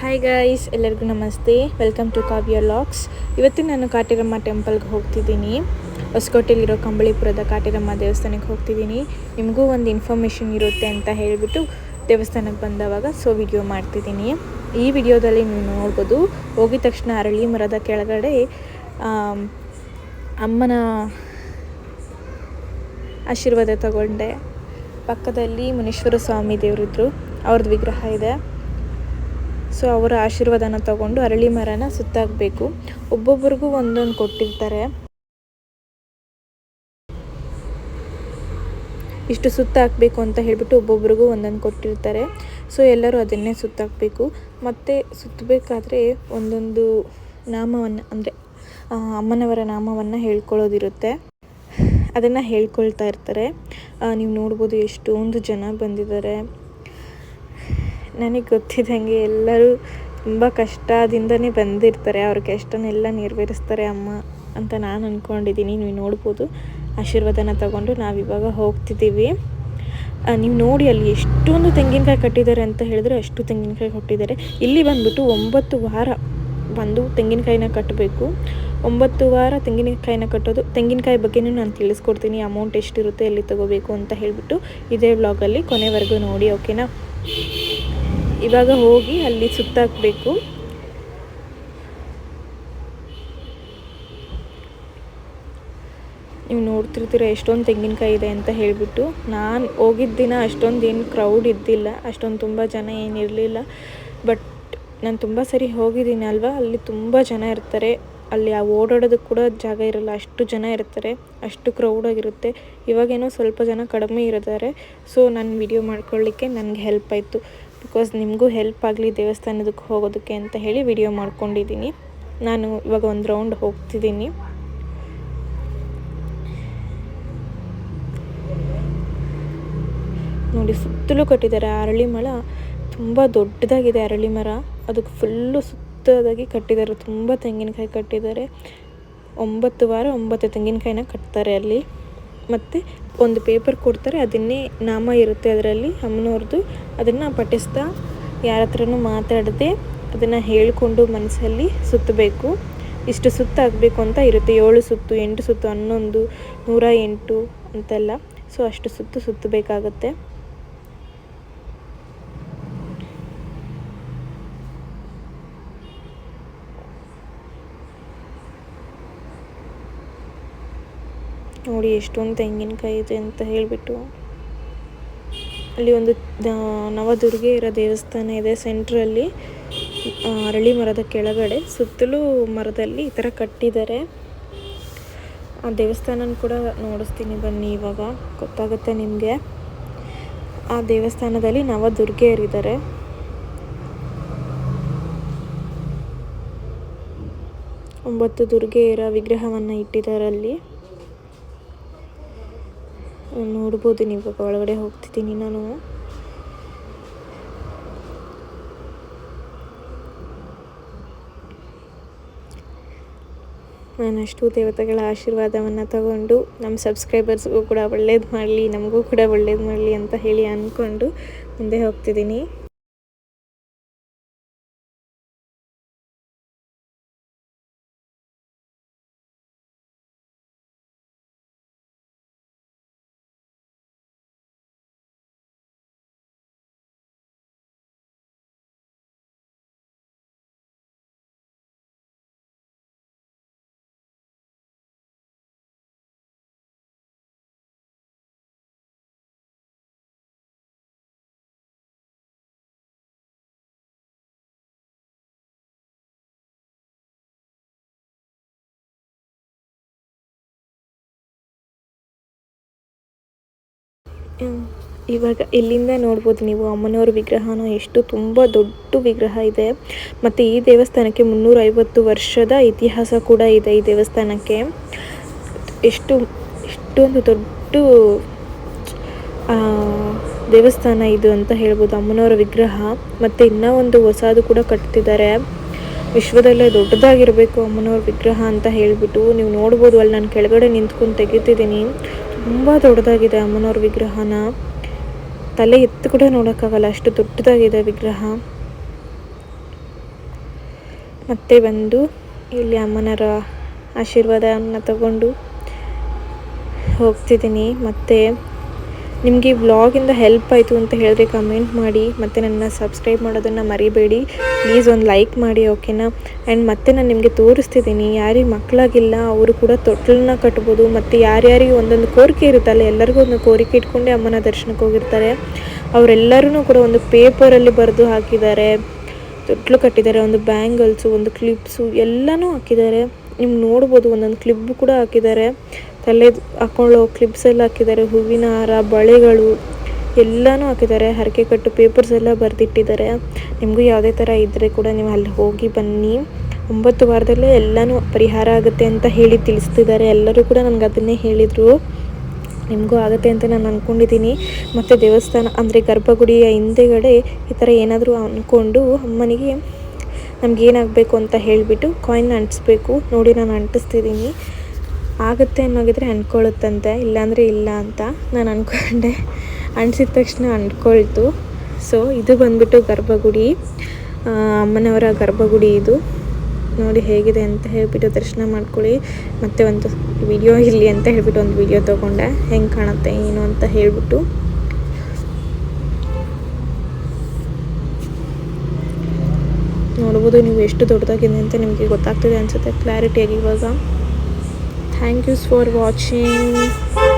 Hi guys ಎಲ್ಲರಿಗೂ ನಮಸ್ತೆ. Welcome to Kavya LOX ಇವತ್ತು ನಾನು ಕಾಟಿರಮ್ಮ ಟೆಂಪಲ್ಗೆ ಹೋಗ್ತಿದ್ದೀನಿ. ಹೊಸಕೋಟೆಯಲ್ಲಿರೋ ಕಂಬಳಿಪುರದ ಕಾಟಿರಮ್ಮ ದೇವಸ್ಥಾನಕ್ಕೆ ಹೋಗ್ತಿದ್ದೀನಿ. ನಿಮಗೂ ಒಂದು ಇನ್ಫಾರ್ಮೇಷನ್ ಇರುತ್ತೆ ಅಂತ ಹೇಳಿಬಿಟ್ಟು ದೇವಸ್ಥಾನಕ್ಕೆ ಬಂದವಾಗ ಸೊ ವಿಡಿಯೋ ಮಾಡ್ತಿದ್ದೀನಿ. ಈ ವಿಡಿಯೋದಲ್ಲಿ ನೀವು ನೋಡ್ಬೋದು, ಹೋಗಿದ ತಕ್ಷಣ ಅರಳಿ ಮರದ ಕೆಳಗಡೆ ಅಮ್ಮನ ಆಶೀರ್ವಾದ ತಗೊಂಡೆ. ಪಕ್ಕದಲ್ಲಿ ಮುನೇಶ್ವರ ಸ್ವಾಮಿ ದೇವರಿದ್ರು. ಅವ್ರದ್ದು ವಿಗ್ರಹ ಇದೆ. ಸೊ ಅವರ ಆಶೀರ್ವಾದನ ತಗೊಂಡು ಅರಳಿ ಮರನ ಸುತ್ತಾಕಬೇಕು. ಒಬ್ಬೊಬ್ರಿಗೂ ಒಂದೊಂದು ಕೊಟ್ಟಿರ್ತಾರೆ. ಇಷ್ಟು ಸುತ್ತಾಕಬೇಕು ಅಂತ ಹೇಳಿಬಿಟ್ಟು ಒಬ್ಬೊಬ್ರಿಗೂ ಒಂದೊಂದು ಕೊಟ್ಟಿರ್ತಾರೆ. ಸೊ ಎಲ್ಲರೂ ಅದನ್ನೇ ಸುತ್ತಾಕಬೇಕು. ಮತ್ತು ಸುತ್ತಬೇಕಾದ್ರೆ ಒಂದೊಂದು ನಾಮವನ್ನು, ಅಂದರೆ ಅಮ್ಮನವರ ನಾಮವನ್ನು ಹೇಳ್ಕೊಳ್ಳೋದಿರುತ್ತೆ. ಅದನ್ನು ಹೇಳ್ಕೊಳ್ತಾ ಇರ್ತಾರೆ. ನೀವು ನೋಡ್ಬೋದು ಎಷ್ಟೊಂದು ಜನ ಬಂದಿದ್ದಾರೆ. ನನಗೆ ಗೊತ್ತಿದ್ದಂಗೆ ಎಲ್ಲರೂ ತುಂಬ ಕಷ್ಟದಿಂದನೇ ಬಂದಿರ್ತಾರೆ. ಅವ್ರ ಕಷ್ಟನೆಲ್ಲ ನೆರವೇರಿಸ್ತಾರೆ ಅಮ್ಮ ಅಂತ ನಾನು ಅಂದ್ಕೊಂಡಿದ್ದೀನಿ ನೀವು ನೋಡ್ಬೋದು. ಆಶೀರ್ವಾದನ ತಗೊಂಡು ನಾವಿವಾಗ ಹೋಗ್ತಿದ್ದೀವಿ. ಆ, ನೀವು ನೋಡಿ ಅಲ್ಲಿ ಎಷ್ಟೊಂದು ತೆಂಗಿನಕಾಯಿ ಕಟ್ಟಿದ್ದಾರೆ ಅಂತ ಹೇಳಿದ್ರೆ ಅಷ್ಟು ತೆಂಗಿನಕಾಯಿ ಕೊಟ್ಟಿದ್ದಾರೆ. ಇಲ್ಲಿ ಬಂದ್ಬಿಟ್ಟು ಒಂಬತ್ತು ವಾರ ಬಂದು ತೆಂಗಿನಕಾಯಿನ ಕಟ್ಟಬೇಕು. ಒಂಬತ್ತು ವಾರ ತೆಂಗಿನಕಾಯಿನ ಕಟ್ಟೋದು. ತೆಂಗಿನಕಾಯಿ ಬಗ್ಗೆನೂ ನಾನು ತಿಳಿಸ್ಕೊಡ್ತೀನಿ. ಅಮೌಂಟ್ ಎಷ್ಟಿರುತ್ತೆ ಎಲ್ಲಿ ತೊಗೋಬೇಕು ಅಂತ ಹೇಳಿಬಿಟ್ಟು ಇದೇ ವ್ಲಾಗಲ್ಲಿ ಕೊನೆವರೆಗೂ ನೋಡಿ ಓಕೆನಾ ಇವಾಗ ಹೋಗಿ ಅಲ್ಲಿ ಸುತ್ತಾಕಬೇಕು. ನೀವು ನೋಡ್ತಿರ್ತೀರ ಎಷ್ಟೊಂದು ತೆಂಗಿನಕಾಯಿ ಇದೆ ಅಂತ ಹೇಳಿಬಿಟ್ಟು. ನಾನು ಹೋಗಿದ್ದ ದಿನ ಅಷ್ಟೊಂದು ಏನು ಕ್ರೌಡ್ ಇದ್ದಿಲ್ಲ, ಅಷ್ಟೊಂದು ತುಂಬ ಜನ ಏನಿರಲಿಲ್ಲ ಬಟ್ ನಾನು ತುಂಬ ಸರಿ ಹೋಗಿದ್ದೀನಿ ಅಲ್ವಾ? ಅಲ್ಲಿ ತುಂಬ ಜನ ಇರ್ತಾರೆ. ಅಲ್ಲಿ ಆ ಓಡಾಡೋದಕ್ಕೆ ಕೂಡ ಜಾಗ ಇರಲ್ಲ, ಅಷ್ಟು ಜನ ಇರ್ತಾರೆ, ಅಷ್ಟು ಕ್ರೌಡಾಗಿರುತ್ತೆ ಇವಾಗೇನೋ ಸ್ವಲ್ಪ ಜನ ಕಡಿಮೆ ಇರ್ತಾರೆ ಸೊ ನಾನು ವಿಡಿಯೋ ಮಾಡ್ಕೊಳ್ಳಿಕ್ಕೆ ನನಗೆ ಹೆಲ್ಪ್ ಆಯಿತು. ಬಿಕಾಸ್ ನಿಮಗೂ ಹೆಲ್ಪ್ ಆಗಲಿ ದೇವಸ್ಥಾನದಕ್ಕೆ ಹೋಗೋದಕ್ಕೆ ಅಂತ ಹೇಳಿ ವಿಡಿಯೋ ಮಾಡ್ಕೊಂಡಿದ್ದೀನಿ. ನಾನು ಇವಾಗ ಒಂದು ರೌಂಡ್ ಹೋಗ್ತಿದ್ದೀನಿ. ನೋಡಿ ಸುತ್ತಲೂ ಕಟ್ಟಿದ್ದಾರೆ ಅರಳಿ ಮರ ತುಂಬ ದೊಡ್ಡದಾಗಿದೆ ಅರಳಿ ಮರ. ಅದಕ್ಕೆ ಫುಲ್ಲು ಸುತ್ತದಾಗಿ ಕಟ್ಟಿದ್ದಾರೆ. ತುಂಬ ತೆಂಗಿನಕಾಯಿ ಕಟ್ಟಿದ್ದಾರೆ. ಒಂಬತ್ತು ವಾರ ಒಂಬತ್ತು ತೆಂಗಿನಕಾಯಿನ ಕಟ್ತಾರೆ ಅಲ್ಲಿ. ಮತ್ತು ಒಂದು ಪೇಪರ್ ಕೊಡ್ತಾರೆ, ಅದನ್ನೇ ನಾಮ ಇರುತ್ತೆ ಅದರಲ್ಲಿ ಅಮ್ಮನವ್ರದ್ದು ಅದನ್ನು ಪಠಿಸ್ತಾ ಯಾರ ಹತ್ರನೂ ಮಾತಾಡದೆ ಅದನ್ನು ಹೇಳಿಕೊಂಡು ಮನಸ್ಸಲ್ಲಿ ಸುತ್ತಬೇಕು. ಇಷ್ಟು ಸುತ್ತಾಗಬೇಕು ಅಂತ ಇರುತ್ತೆ, ಏಳು ಸುತ್ತು, ಎಂಟು ಸುತ್ತು, ಹನ್ನೊಂದು, ನೂರ ಎಂಟು ಅಂತೆಲ್ಲ. ಸೊ ಅಷ್ಟು ಸುತ್ತು ಸುತ್ತಬೇಕಾಗತ್ತೆ. ನೋಡಿ ಎಷ್ಟೊಂದು ತೆಂಗಿನಕಾಯಿ ಇದೆ ಅಂತ ಹೇಳಿಬಿಟ್ಟು ಅಲ್ಲಿ ಒಂದು ನವದುರ್ಗೆ ಇರೋ ದೇವಸ್ಥಾನ ಇದೆ ಸೆಂಟ್ರಲ್ಲಿ ಅರಳಿ ಮರದ ಕೆಳಗಡೆ. ಸುತ್ತಲೂ ಮರದಲ್ಲಿ ಈ ಥರ ಕಟ್ಟಿದ್ದಾರೆ. ಆ ದೇವಸ್ಥಾನನ ಕೂಡ ನೋಡಿಸ್ತೀನಿ ಬನ್ನಿ ಇವಾಗ, ಗೊತ್ತಾಗುತ್ತೆ ನಿಮಗೆ. ಆ ದೇವಸ್ಥಾನದಲ್ಲಿ ನವದುರ್ಗೆಯರಿದ್ದಾರೆ. ಒಂಬತ್ತು ದುರ್ಗೆಯರ ವಿಗ್ರಹವನ್ನು ಇಟ್ಟಿದ್ದಾರೆ ಅಲ್ಲಿ. ನೋಡ್ಬೋದು ನೀವು ಒಳಗಡೆ ಹೋಗ್ತಿದ್ದೀನಿ ನಾನು. ನಾನು ಅಷ್ಟು ದೇವತೆಗಳ ಆಶೀರ್ವಾದವನ್ನು ತಗೊಂಡು, ನಮ್ಮ ಸಬ್ಸ್ಕ್ರೈಬರ್ಸ್ಗೂ ಕೂಡ ಒಳ್ಳೇದು ಮಾಡಲಿ, ನಮಗೂ ಕೂಡ ಒಳ್ಳೇದು ಮಾಡಲಿ ಅಂತ ಹೇಳಿ ಅಂದ್ಕೊಂಡು ಮುಂದೆ ಹೋಗ್ತಿದ್ದೀನಿ. ಇವಾಗ ಇಲ್ಲಿಂದ ನೋಡ್ಬೋದು ನೀವು ಅಮ್ಮನವ್ರ ವಿಗ್ರಹನ ಎಷ್ಟು ತುಂಬ ದೊಡ್ಡ ವಿಗ್ರಹ ಇದೆ. ಮತ್ತು ಈ ದೇವಸ್ಥಾನಕ್ಕೆ ಮುನ್ನೂರೈವತ್ತು ವರ್ಷದ ಇತಿಹಾಸ ಕೂಡ ಇದೆ ಈ ದೇವಸ್ಥಾನಕ್ಕೆ. ಎಷ್ಟು ಎಷ್ಟೊಂದು ದೊಡ್ಡ ದೇವಸ್ಥಾನ ಇದು ಅಂತ ಹೇಳ್ಬೋದು ಅಮ್ಮನವರ ವಿಗ್ರಹ. ಮತ್ತು ಇನ್ನೂ ಒಂದು ಹೊಸದು ಕೂಡ ಕಟ್ತಿದ್ದಾರೆ. ವಿಶ್ವದಲ್ಲೇ ದೊಡ್ಡದಾಗಿರಬೇಕು ಅಮ್ಮನವ್ರ ವಿಗ್ರಹ ಅಂತ ಹೇಳಿಬಿಟ್ಟು ನೀವು ನೋಡ್ಬೋದು ಅಲ್ಲಿ ನಾನು ಕೆಳಗಡೆ ನಿಂತ್ಕೊಂಡು ತೆಗಿತಿದ್ದೀನಿ. ತುಂಬ ದೊಡ್ಡದಾಗಿದೆ ಅಮ್ಮನವ್ರ ವಿಗ್ರಹನ. ತಲೆ ಎತ್ತು ಕೂಡ ನೋಡೋಕ್ಕಾಗಲ್ಲ, ಅಷ್ಟು ದೊಡ್ಡದಾಗಿದೆ ವಿಗ್ರಹ. ಮತ್ತೆ ಬಂದು ಇಲ್ಲಿ ಅಮ್ಮನವರ ಆಶೀರ್ವಾದವನ್ನು ತಗೊಂಡು ಹೋಗ್ತಿದ್ದೀನಿ. ಮತ್ತು ನಿಮಗೆ ಈ ವ್ಲಾಗಿಂದ ಹೆಲ್ಪ್ ಆಯಿತು ಅಂತ ಹೇಳಿದ್ರೆ ಕಮೆಂಟ್ ಮಾಡಿ, ಮತ್ತು ನನ್ನ ಸಬ್ಸ್ಕ್ರೈಬ್ ಮಾಡೋದನ್ನು ಮರಿಬೇಡಿ. ಪ್ಲೀಸ್ ಒಂದು ಲೈಕ್ ಮಾಡಿ, ಓಕೆನಾ? ಆ್ಯಂಡ್ ಮತ್ತೆ ನಾನು ನಿಮಗೆ ತೋರಿಸ್ತಿದ್ದೀನಿ, ಯಾರಿಗೆ ಮಕ್ಕಳಾಗಿಲ್ಲ ಅವರು ಕೂಡ ತೊಟ್ಟಲನ್ನ ಕಟ್ಬೋದು, ಮತ್ತು ಯಾರ್ಯಾರಿಗೆ ಒಂದೊಂದು ಕೋರಿಕೆ ಇರುತ್ತಲ್ಲ, ಎಲ್ಲರಿಗೂ ಒಂದು ಕೋರಿಕೆ ಇಟ್ಕೊಂಡೇ ಅಮ್ಮನ ದರ್ಶನಕ್ಕೆ ಹೋಗಿರ್ತಾರೆ. ಅವರೆಲ್ಲರೂ ಕೂಡ ಒಂದು ಪೇಪರಲ್ಲಿ ಬರೆದು ಹಾಕಿದ್ದಾರೆ. ತೊಟ್ಲು ಕಟ್ಟಿದ್ದಾರೆ, ಒಂದು ಬ್ಯಾಂಗಲ್ಸು ಒಂದು ಕ್ಲಿಪ್ಸು ಎಲ್ಲನೂ ಹಾಕಿದ್ದಾರೆ. ನಿಮ್ಗೆ ನೋಡ್ಬೋದು, ಒಂದೊಂದು ಕ್ಲಿಪ್ ಕೂಡ ಹಾಕಿದ್ದಾರೆ. ತಲೆ ಹಾಕೊಳ್ಳೋ ಕ್ಲಿಪ್ಸ್ ಎಲ್ಲ ಹಾಕಿದ್ದಾರೆ, ಹೂವಿನ ಹಾರ, ಬಳೆಗಳು, ಎಲ್ಲನೂ ಹಾಕಿದ್ದಾರೆ. ಹರಕೆ ಕಟ್ಟು ಪೇಪರ್ಸ್ ಎಲ್ಲ ಬರೆದಿಟ್ಟಿದ್ದಾರೆ. ನಿಮಗೂ ಯಾವುದೇ ಥರ ಇದ್ದರೆ ಕೂಡ ನೀವು ಅಲ್ಲಿ ಹೋಗಿ ಬನ್ನಿ. ಒಂಬತ್ತು ವಾರದಲ್ಲೇ ಎಲ್ಲನೂ ಪರಿಹಾರ ಆಗುತ್ತೆ ಅಂತ ಹೇಳಿ ತಿಳಿಸ್ತಿದ್ದಾರೆ. ಎಲ್ಲರೂ ಕೂಡ ನನಗೆ ಅದನ್ನೇ ಹೇಳಿದರು. ನಿಮಗೂ ಆಗುತ್ತೆ ಅಂತ ನಾನು ಅಂದ್ಕೊಂಡಿದ್ದೀನಿ ಮತ್ತು ದೇವಸ್ಥಾನ ಅಂದರೆ ಗರ್ಭಗುಡಿಯ ಹಿಂದೆಗಡೆ ಈ ಥರ ಏನಾದರೂ ಅಂದ್ಕೊಂಡು ಅಮ್ಮನಿಗೆ ನಮಗೇನಾಗಬೇಕು ಅಂತ ಹೇಳಿಬಿಟ್ಟು ಕಾಯಿನ್ ಅಂಟಿಸ್ಬೇಕು. ನೋಡಿ ನಾನು ಅಂಟಿಸ್ತಿದ್ದೀನಿ. ಆಗುತ್ತೆ ಅನ್ನೋಗಿದ್ರೆ ಅಂದ್ಕೊಳ್ಳುತ್ತಂತೆ ಇಲ್ಲಾಂದರೆ ಇಲ್ಲ ಅಂತ ನಾನು ಅಂದ್ಕೊಂಡೆ ಅನಿಸಿದ ತಕ್ಷಣ ಅಂದ್ಕೊಳ್ತು ಸೊ ಇದು ಬಂದ್ಬಿಟ್ಟು ಗರ್ಭಗುಡಿ. ಅಮ್ಮನವರ ಗರ್ಭಗುಡಿ ಇದು. ನೋಡಿ ಹೇಗಿದೆ ಅಂತ ಹೇಳಿಬಿಟ್ಟು ದರ್ಶನ ಮಾಡ್ಕೊಳ್ಳಿ. ಮತ್ತೆ ಒಂದು ವಿಡಿಯೋ ಇಲ್ಲಿ ಅಂತ ಹೇಳ್ಬಿಟ್ಟು ಒಂದು ವಿಡಿಯೋ ತೊಗೊಂಡೆ. ಹೆಂಗೆ ಕಾಣುತ್ತೆ, ಏನು ಅಂತ ಹೇಳಿಬಿಟ್ಟು. ನೋಡ್ಬೋದು ನೀವು ಎಷ್ಟು ದೊಡ್ಡದಾಗಿದೆ ಅಂತ ನಿಮಗೆ ಗೊತ್ತಾಗ್ತಿದೆ ಅನಿಸುತ್ತೆ. ಕ್ಲಾರಿಟಿಯಾಗಿ ಇವಾಗ. thank yous for watching.